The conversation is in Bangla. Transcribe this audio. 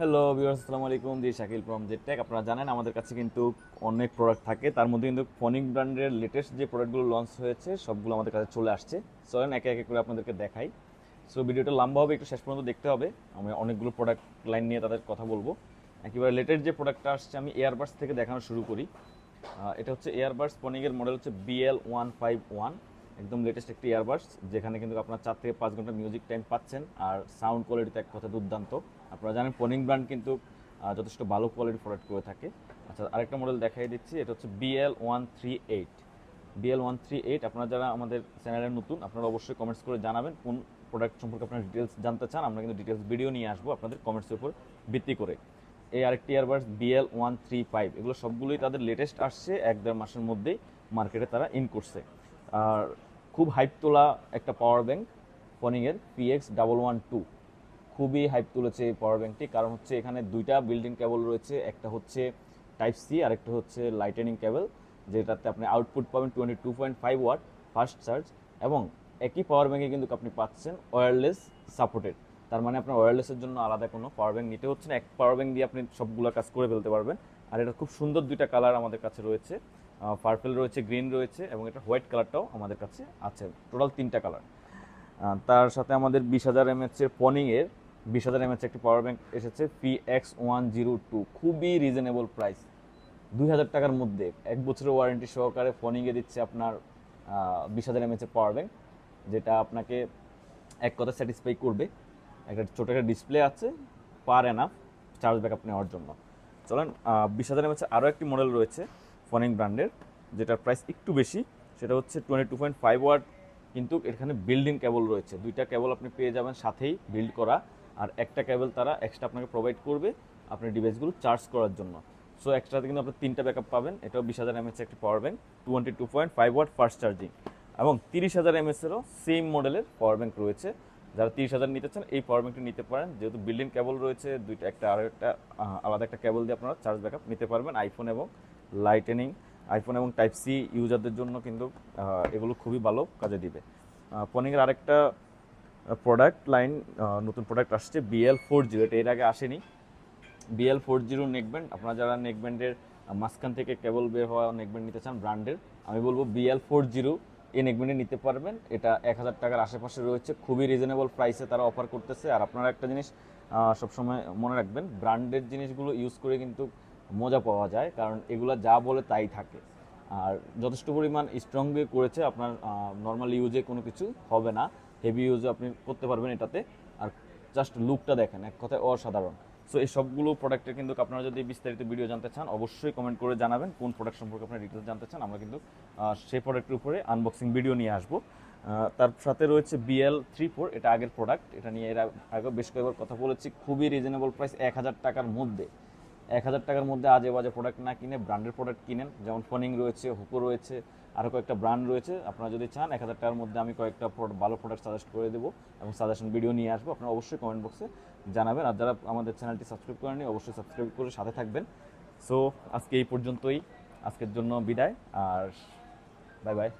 হ্যালো ভিউয়ার্স আসসালামু আলাইকুম জি শাকিল ফ্রম জেড টেক আপনারা জানেন, আমাদের কাছে কিন্তু অনেক প্রোডাক্ট থাকে। তার মধ্যে কিন্তু ফনিক ব্র্যান্ডের লেটেস্ট যে প্রোডাক্টগুলো লঞ্চ হয়েছে, সবগুলো আমাদের কাছে চলে আসছে। চলেন, একে একে করে আপনাদেরকে দেখাই। সো ভিডিওটা লম্বা হবে, একটু শেষ পর্যন্ত দেখতে হবে। আমি অনেকগুলো প্রোডাক্ট লাইন নিয়ে তাদের কথা বলব। একেবারে লেটেস্ট যে প্রোডাক্টটা আসছে, আমি এয়ারবাস থেকে দেখানো শুরু করি। এটা হচ্ছে এয়ারবাস ফনিকের মডেল হচ্ছে বিএল ওয়ান ফাইভ ওয়ান একদম লেটেস্ট একটি ইয়ারবাস যেখানে কিন্তু আপনার চার থেকে পাঁচ ঘণ্টা মিউজিক টাইম পাচ্ছেন, আর সাউন্ড কোয়ালিটিতে এক কথা দুর্দান্ত। আপনারা জানেন পনিং ব্র্যান্ড কিন্তু যথেষ্ট ভালো কোয়ালিটি প্রোডাক্ট করে থাকে। আচ্ছা আরেকটা মডেল দেখাই দিচ্ছি, এটা হচ্ছে BL one three eight BL one three eight আপনারা যারা আমাদের চ্যানেলের নতুন, আপনারা অবশ্যই কমেন্টস করে জানাবেন কোন প্রোডাক্ট সম্পর্কে আপনারা ডিটেলস জানতে চান, আমরা কিন্তু ডিটেলস ভিডিও নিয়ে আসব আপনাদের কমেন্টসের উপর ভিত্তি করে। এই আরেকটি earbuds BL one three five এগুলো সবগুলোই তাদের লেটেস্ট আসছে এক দেড় মাসের মধ্যেই মার্কেটে তারা ইন করছে। আর খুব হাইপ তোলা একটা পাওয়ার ব্যাংক ফনিংয়ের পিএক্স ডাবল ওয়ান টু খুবই হাইপ তুলেছে এই পাওয়ার ব্যাংকটি কারণ হচ্ছে এখানে দুইটা বিল্ডিং কেবল রয়েছে, একটা হচ্ছে টাইপ সি আর একটা হচ্ছে লাইটেনিং কেবল যেটাতে আপনি আউটপুট পাবেন twenty two point five watt fast charge এবং একই পাওয়ার ব্যাঙ্কে কিন্তু আপনি পাচ্ছেন ওয়্যারলেস সাপোর্টেড তার মানে আপনার ওয়্যারলেসের জন্য আলাদা কোনো পাওয়ার ব্যাঙ্ক নিতে হচ্ছে না, এক পাওয়ার ব্যাঙ্ক দিয়ে আপনি সবগুলো কাজ করে ফেলতে পারবেন। আর এটা খুব সুন্দর দুইটা কালার আমাদের কাছে রয়েছে। পার্পেল রয়েছে গ্রিন রয়েছে এবং এটা হোয়াইট কালারটাও আমাদের কাছে আছে। টোটাল তিনটা কালার তার সাথে আমাদের বিশ হাজার এমএচ এর পনিংয়ের বিশ হাজার এমএচ একটি পাওয়ার ব্যাংক এসেছে P X one zero two খুবই রিজনেবল প্রাইস দুই হাজার টাকার মধ্যে এক বছরের ওয়ারেন্টি সহকারে ফোনিংয়ে দিচ্ছে আপনার বিশ হাজার এমএচ এর পাওয়ার ব্যাংক যেটা আপনাকে এক কথা স্যাটিসফাই করবে। একটা ছোটো একটা ডিসপ্লে আছে পার এনাফ চার্জ ব্যাক ব্যাকআপ নেওয়ার জন্য। চলেন বিশ হাজার এমএচ আরও একটি মডেল রয়েছে। ফনিং ব্র্যান্ডের, যেটার প্রাইস একটু বেশি, সেটা হচ্ছে twenty two point five watt, কিন্তু এখানে বিল্ডিং কেবল রয়েছে। দুইটা কেবল আপনি পেয়ে যাবেন সাথেই বিল্ড করা, আর একটা কেবল তারা এক্সট্রা আপনাকে প্রোভাইড করবে আপনার ডিভাইসগুলো চার্জ করার জন্য। সো এক্সট্রাতে কিন্তু আপনি তিনটা ব্যাকআপ পাবেন, এটাও বিশ হাজার এমএচ একটি power bank twenty two point five watt fast charging এবং তিরিশ হাজার এমএসেরও সেম মডেলের পাওয়ার ব্যাঙ্ক রয়েছে। যারা তিরিশ হাজার নিতে চান, এই পাওয়ার নিতে পারেন। যেহেতু বিল্ডিং কেবল রয়েছে, দুইটা একটা, আর একটা আলাদা একটা কেবল দিয়ে আপনারা চার্জ ব্যাকআপ নিতে পারবেন আইফোন এবং লাইটেনিং আইফোন এবং টাইপ সি ইউজারদের জন্য কিন্তু এগুলো খুবই ভালো কাজে দিবে। পনিংয়ের আরেকটা প্রোডাক্ট লাইন নতুন প্রোডাক্ট আসছে বিএল ফোর জিরো এটা এর আগে আসেনি। বিএল ফোর জিরো নেকব্যান্ড আপনারা যারা নেকব্যান্ডের মাঝখান থেকে কেবল বের হওয়া নেকব্যান্ড নিতে চান ব্র্যান্ডের আমি বলব বিএল ফোর জিরো নেকব্যান্ডে নিতে পারবেন। এটা এক হাজার টাকার আশেপাশে রয়েছে। খুবই রিজনেবল প্রাইসে তারা অফার করতেছে। আর আপনারা একটা জিনিস সবসময় মনে রাখবেন ব্র্যান্ডের জিনিসগুলো ইউজ করে কিন্তু মজা পাওয়া যায়, কারণ এগুলো যা বলে তাই থাকে। আর যথেষ্ট পরিমাণ স্ট্রংলি করেছে আপনার নর্মাল ইউজে কোনো কিছু হবে না। হেভি ইউজে আপনি করতে পারবেন এটাতে। আর জাস্ট লুকটা দেখেন, এক কথায় অসাধারণ। সো এই সবগুলো প্রোডাক্টের কিন্তু আপনারা যদি বিস্তারিত ভিডিও জানতে চান, অবশ্যই কমেন্ট করে জানাবেন কোন প্রোডাক্ট সম্পর্কে আপনারা ডিটেলস জানতে চান। আমরা কিন্তু সেই প্রোডাক্টের উপরে আনবক্সিং ভিডিও নিয়ে আসব। তার সাথে রয়েছে বিএল থ্রি ফোর এটা আগের প্রোডাক্ট এটা নিয়ে এরা আগে বেশ কয়েকবার কথা বলেছি। খুবই রিজনেবল প্রাইস এক হাজার টাকার মধ্যে। এক হাজার টাকার মধ্যে আজে বাজে প্রোডাক্ট না কিনে ব্র্যান্ডের প্রোডাক্ট কিনেন। যেমন ফোনিং রয়েছে হুকো রয়েছে আরও কয়েকটা ব্র্যান্ড রয়েছে। আপনারা যদি চান, এক হাজার টাকার মধ্যে আমি কয়েকটা ভালো প্রোডাক্ট সাজেস্ট করে দেবো এবং সাজেশন ভিডিও নিয়ে আসব। আপনারা অবশ্যই কমেন্ট বক্সে জানাবেন। আর যারা আমাদের চ্যানেলটি সাবস্ক্রাইব করেনি অবশ্যই সাবস্ক্রাইব করে সাথে থাকবেন। সো আজকে এই পর্যন্তই। আজকের জন্য বিদায়। আর বাই বাই